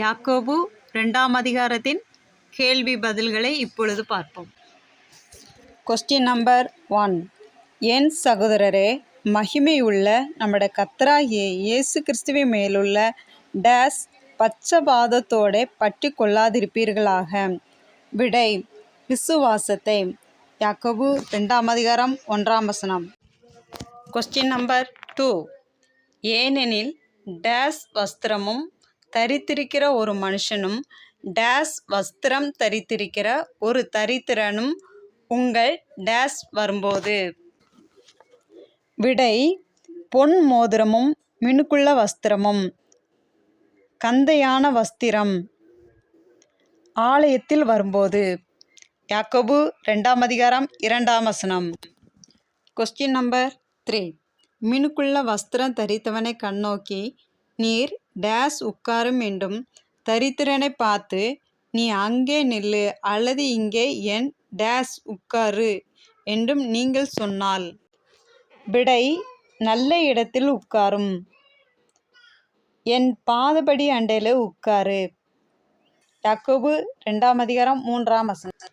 யாக்கோபு ரெண்டாம் அதிகாரத்தின் கேள்வி பதில்களை இப்பொழுது பார்ப்போம். கொஸ்டின் நம்பர் ஒன் என் சகோதரரே மகிமையுள்ள நம்முடைய கத்தராகிய இயேசு கிறிஸ்துவின் மேலுள்ள டேஸ் பச்சபாதத்தோட பற்றி கொள்ளாதிருப்பீர்களாக விடை விசுவாசத்தை. யாக்கோபு ரெண்டாம் அதிகாரம் ஒன்றாம் வசனம். கொஸ்டின் நம்பர் டூ ஏனெனில் டேஸ் வஸ்திரமும் தரித்திருக்கிற ஒரு மனுஷனும் டேஸ் வஸ்திரம் தரித்திருக்கிற ஒரு தரித்திரனும் உங்கள் டேஸ் வரும்போது. விடை பொன் மோதிரமும் மினுக்குள்ள வஸ்திரமும். கந்தையான வஸ்திரம். ஆலயத்தில் வரும்போது. யாக்கோபு ரெண்டாம் அதிகாரம் இரண்டாம் வசனம். கொஸ்டின் நம்பர் த்ரீ மினுக்குள்ள வஸ்திரம் தரித்தவனை கண்ணோக்கி நீர் டேஸ் உட்காரும் என்றும் தரித்திரனை பார்த்து நீ அங்கே நில்லு அல்லது இங்கே என் டேஸ் உட்காரு என்றும் நீங்கள் சொன்னால் விடை நல்ல இடத்தில் உட்காரும். என் பாதபடி அண்டையில் உட்காரு யாக்கோபு ரெண்டாம் அதிகாரம் மூன்றாம் வசனம்.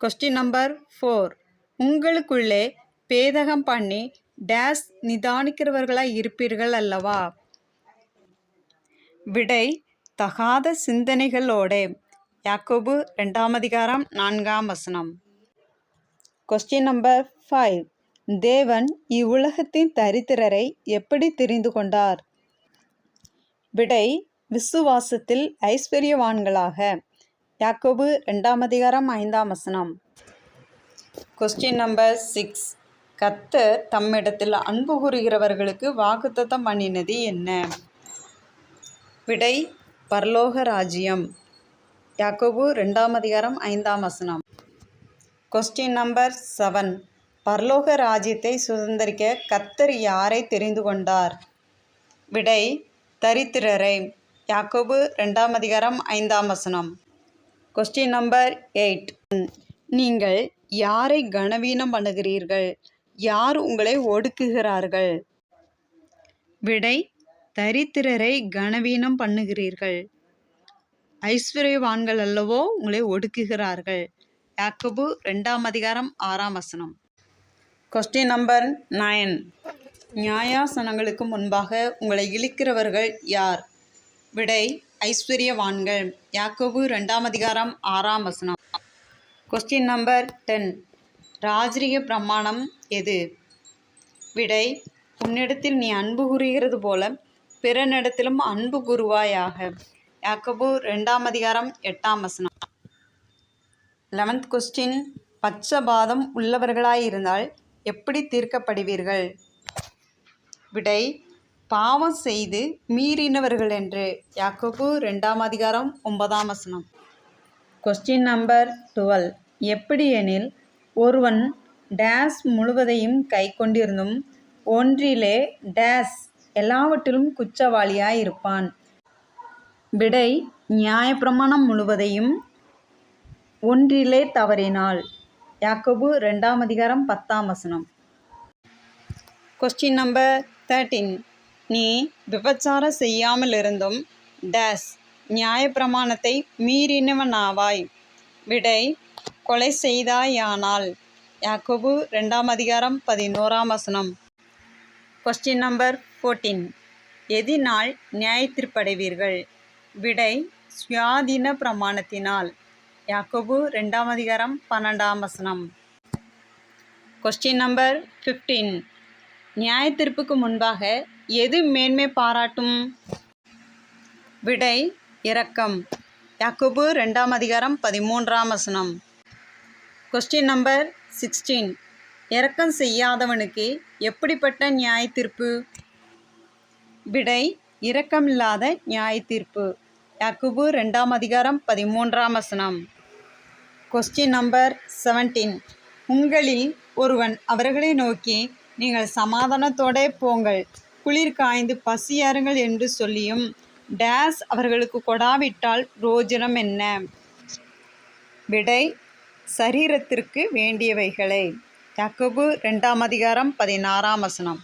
கொஸ்டின் நம்பர் ஃபோர் உங்களுக்குள்ளே பேதகம் பண்ணி டேஸ் நிதானிக்கிறவர்களாய் இருப்பீர்கள் அல்லவா? விடை தகாத சிந்தனைகளோடே. யாக்கோபு ரெண்டாம் அதிகாரம் நான்காம் வசனம். கொஸ்டின் நம்பர் ஃபைவ் தேவன் இவ்வுலகத்தின் தரித்திரரை எப்படி தெரிந்து கொண்டார்? விடை விசுவாசத்தில் ஐஸ்வர்யவான்களாக. யாக்கோபு ரெண்டாம் அதிகாரம் ஐந்தாம் வசனம். கொஸ்டின் நம்பர் சிக்ஸ் கத்தர் தம்மிடத்தில் அன்பு கூறுகிறவர்களுக்கு வாக்குத்தத்தம் பண்ணினது என்ன? விடை பரலோக ராஜ்யம். யாக்கோபு ரெண்டாம் அதிகாரம் ஐந்தாம் வசனம். கொஸ்டின் நம்பர் செவன் பரலோக ராஜ்யத்தை சுதந்திரிக்க கத்தர் யாரை தெரிந்து கொண்டார்? விடை தரித்திரரை. யாக்கோபு ரெண்டாம் அதிகாரம் ஐந்தாம் வசனம். கொஸ்டின் நம்பர் எயிட் நீங்கள் யாரை கனவீனம் பண்ணுகிறீர்கள்? யார் உங்களை ஒடுக்குகிறார்கள்? விடை தரித்திரரை கனவீனம் பண்ணுகிறீர்கள். ஐஸ்வர்யவான்கள் அல்லவோ உங்களை ஒடுக்குகிறார்கள். யாக்கபு ரெண்டாம் அதிகாரம் ஆறாம் வசனம். கொஸ்டின் நம்பர் நயன் நியாயாசனங்களுக்கு முன்பாக உங்களை இழுக்கிறவர்கள் யார்? விடை ஐஸ்வர்யவான்கள். யாக்கோபு ரெண்டாம் அதிகாரம் ஆறாம் வசனம். கொஸ்டின் நம்பர் டென் ராஜரிக பிரமாணம் எது? விடை உன்னிடத்தில் நீ அன்பு கூறுகிறது போல பிறனிடத்திலும் அன்பு குருவாயாக யாக்கபு ரெண்டாம் அதிகாரம் எட்டாம் வசனம். லெவன்த் கொஸ்டின் பச்சபாதம் உள்ளவர்களாயிருந்தால் எப்படி தீர்க்கப்படுவீர்கள்? விடை பாவம் செய்து மீறினவர்கள் என்று யாக்கோபு ரெண்டாம் அதிகாரம் ஒன்பதாம் வசனம். கொஸ்டின் நம்பர் டுவெல் எப்படி எனில் ஒருவன் டேஸ் முழுவதையும் கை கொண்டிருந்தும் ஒன்றிலே டேஸ் எல்லாவற்றிலும் குற்றவாளியாய் இருப்பான். விடை நியாயப்பிரமாணம் முழுவதையும் ஒன்றிலே தவறினாள். யாக்கோபு ரெண்டாம் அதிகாரம் பத்தாம் வசனம். கொஸ்டின் நம்பர் தேர்ட்டீன் நீ விபச்சாரம் செய்யாமல் இருந்தும் டேஸ் நியாயப்பிரமாணத்தை மீறினவனாவாய். விடை கொலை செய்தாயானால். யாக்கோபு ரெண்டாம் அதிகாரம் பதினோராம் வசனம். கொஸ்டின் நம்பர் ஃபோர்டீன் எதினால் நியாயத்திற்படைவீர்கள்? விடை சுயாதீன பிரமாணத்தினால். யாக்கோபு ரெண்டாம் அதிகாரம் பன்னெண்டாம் வசனம். கொஸ்டின் நம்பர் ஃபிஃப்டீன் நியாயத்திற்புக்கு முன்பாக எது மேன்மை பாராட்டும்? விடை இரக்கம். யாக்கோபு ரெண்டாம் அதிகாரம் பதிமூன்றாம் வசனம். கொஸ்டின் நம்பர் சிக்ஸ்டீன் இரக்கம் செய்யாதவனுக்கு எப்படிப்பட்ட நியாயத்தீர்ப்பு? விடை இரக்கமில்லாத நியாயத்தீர்ப்பு. யாக்குபு ரெண்டாம் அதிகாரம் பதிமூன்றாம் வசனம். கொஸ்டின் நம்பர் செவன்டீன் உங்களில் ஒருவன் அவர்களை நோக்கி நீங்கள் சமாதானத்தோடே போங்கள். குளிர் காய்ந்து பசியாருங்கள் என்று சொல்லியும் டேஸ் அவர்களுக்கு கொடாவிட்டால் ரோஜனம் என்ன? விடை சரீரத்திற்கு வேண்டியவைகளை. யாக்கோபு ரெண்டாம் அதிகாரம் பதினாறாம் வசனம்.